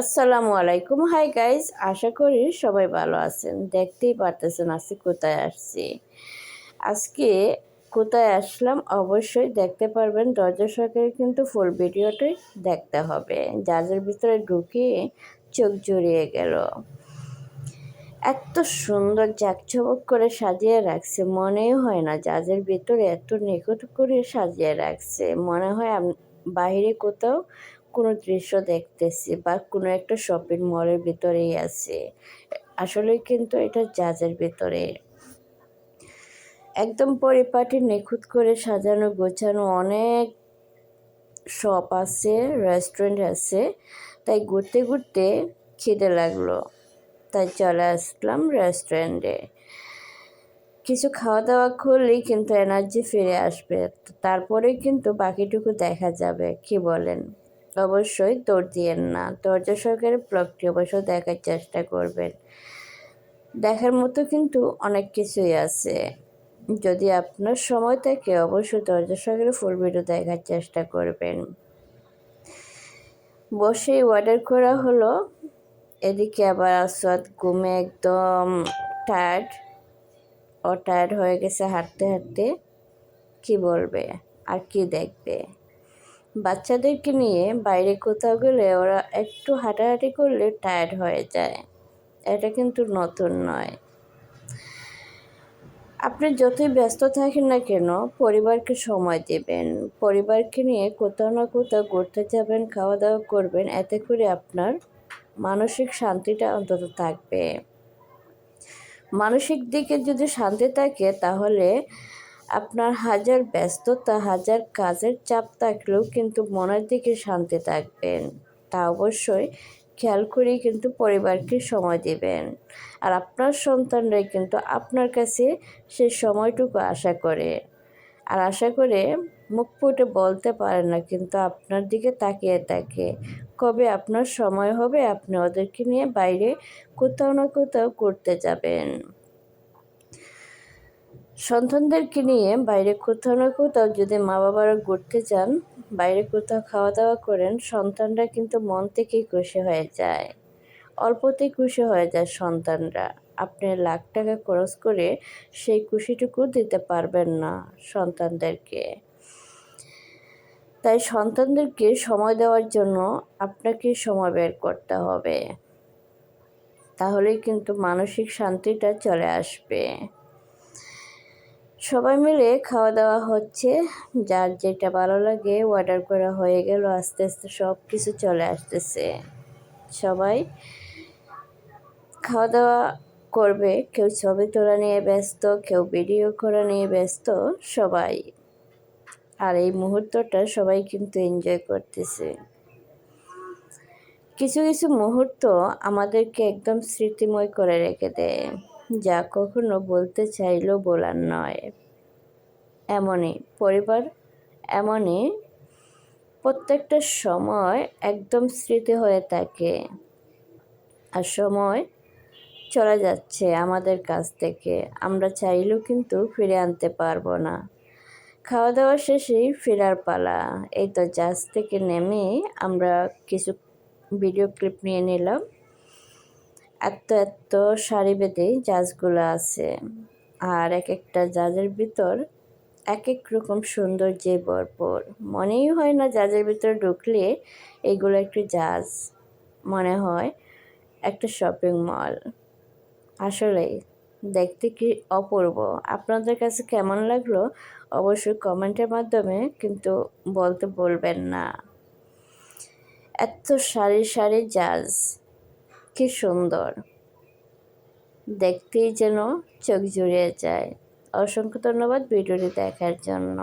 আসসালামু আলাইকুম। Hi guys আশা করি সবাই ভালো আছেন। দেখতেই পারতেছেন আজকে কোথায় আসছি। আজকে কোথায় আসলাম অবশ্যই দেখতে পারবেন। দরজা সরকারের কিন্তু ফুল ভিডিওটাই দেখতে হবে। জাজের ভিতরে ঢুকিয়ে চোখ জড়িয়ে গেল। এত সুন্দর জাকঝমক করে সাজিয়ে রাখছে। মনেই হয় না জাজের ভিতরে এত নিখুঁত করে সাজিয়ে রাখছে। মনে হয় বাহিরে কোথাও কোনো দৃশ্য দেখতেছি বা কোনো একটা শপিং মলের ভিতরেই আছে। আসলে কিন্তু এটা জাজের ভিতরে। একদম পরিপাটি, নিখুঁত করে সাজানো, গোছানো অনেক শপ আছে রেস্টুরেন্ট আছে। তাই ঘুরতে ঘুরতে খিদে লাগল। তাই চলে আসলাম রেস্টুরেন্টে কিছু খাওয়া দাওয়া করলেই কিন্তু এনার্জি ফিরে আসবে। তারপরে কিন্তু বাকিটুকু দেখা যাবে, কি বলেন? অবশ্যই দৌড় দিয়েন না। দরজা সরকারের ব্লগটি অবশ্যই দেখার চেষ্টা করবেন। দেখার মতো কিন্তু অনেক কিছুই আছে। যদি আপনার সময় থাকে অবশ্যই দরজা সরকারের ফুল ভিডিও দেখার চেষ্টা করবেন। বসেই অর্ডার করা হলো। এদিকে আবার আসাদ ঘুমে একদম টায়ার্ড ও টায়ার্ড হয়ে গেছে হাঁটতে হাঁটতে। কি বলবে? আর কি দেখবে? বাচ্চাদেরকে নিয়ে বাইরে কোথাও গেলে ওরা একটু হাঁটাহাঁটি করলে টায়ার্ড হয়ে যায়। এটা কিন্তু নতুন নয়। আপনি যতই ব্যস্ত থাকেন না কেন, পরিবারকে সময় দেবেন। পরিবারকে নিয়ে কোথাও না কোথাও ঘুরতে যাবেন খাওয়া দাওয়া করবেন, এতে করে আপনার মানসিক শান্তিটা অন্তত থাকবে। মানসিক দিকে যদি শান্তি থাকে, তাহলে আপনার হাজার ব্যস্ততা, হাজার কাজের চাপ থাকলেও কিন্তু মনের দিকে শান্তি থাকবেন। তা অবশ্যই খেয়াল করেই কিন্তু পরিবারকে সময় দিবেন। আর আপনার সন্তানরাই কিন্তু আপনার কাছে সে সময়টুকু আশা করে। আর আশা করে মুখ ফুটে বলতে পারে না, কিন্তু আপনার দিকে তাকিয়ে থাকে। কবে আপনার সময় হবে আপনি ওদেরকে নিয়ে বাইরে কোথাও না কোথাও করতে যাবেন। সন্তানদেরকে নিয়ে বাইরে কোথাও না কোথাও যদি মা বাবারা ঘুরতে যান, বাইরে কোথাও খাওয়া দাওয়া করেন, সন্তানরা কিন্তু মন থেকেই খুশি হয়ে যায়। অল্পতেই খুশি হয়ে যায় সন্তানরা। আপনি লাখ টাকা খরচ করে সেই খুশিটুকু দিতে পারবেন না সন্তানদেরকে। তাই সন্তানদেরকে সময় দেওয়ার জন্য আপনাকে সময় বের করতে হবে। তাহলেই কিন্তু মানসিক শান্তিটা চলে আসবে। সবাই মিলে খাওয়া দাওয়া হচ্ছে। যার যেটা ভালো লাগে অর্ডার করা হয়ে গেল, আস্তে আস্তে সব কিছু চলে আসতেছে। সবাই খাওয়া দাওয়া করবে, কেউ ছবি তোলা নিয়ে ব্যস্ত, কেউ ভিডিও করা নিয়ে ব্যস্ত, সবাই। আর এই মুহূর্তটা সবাই কিন্তু এনজয় করতেছে। কিছু কিছু মুহূর্ত আমাদেরকে একদম স্মৃতিময় করে রেখে দেয়। যা কখনো বলতে চাইলেও বলার নয়। এমনই পরিবার, এমনই প্রত্যেকটা সময় একদম স্মৃতি হয়ে থাকে আর সময় চলে যাচ্ছে আমাদের কাছ থেকে। আমরা চাইলেও কিন্তু ফিরে আনতে পারব না। খাওয়া দাওয়া শেষেই ফেরার পালা। এই তো জাজ থেকে নেমে আমরা কিছু ভিডিও ক্লিপ নিয়ে নিলাম। এত এত সারি বেঁধে জাজগুলো আছে। আর এক একটা জাজের ভিতর এক এক রকম সৌন্দর্যে ভরপুর। মনেই হয় না জাজের ভিতরে ঢুকলে এগুলো একটি জাজ। মনে হয় একটা শপিং মল। আসলেই দেখতে কি অপূর্ব? আপনাদের কাছে কেমন লাগল? অবশ্যই কমেন্টের মাধ্যমে কিন্তু বলতে বলবেন না। এত সারি সারি জাজ। কি সুন্দর। দেখতেই যেন চোখ জুড়িয়ে যায়। অসংখ্য ধন্যবাদ ভিডিওটি দেখার জন্য।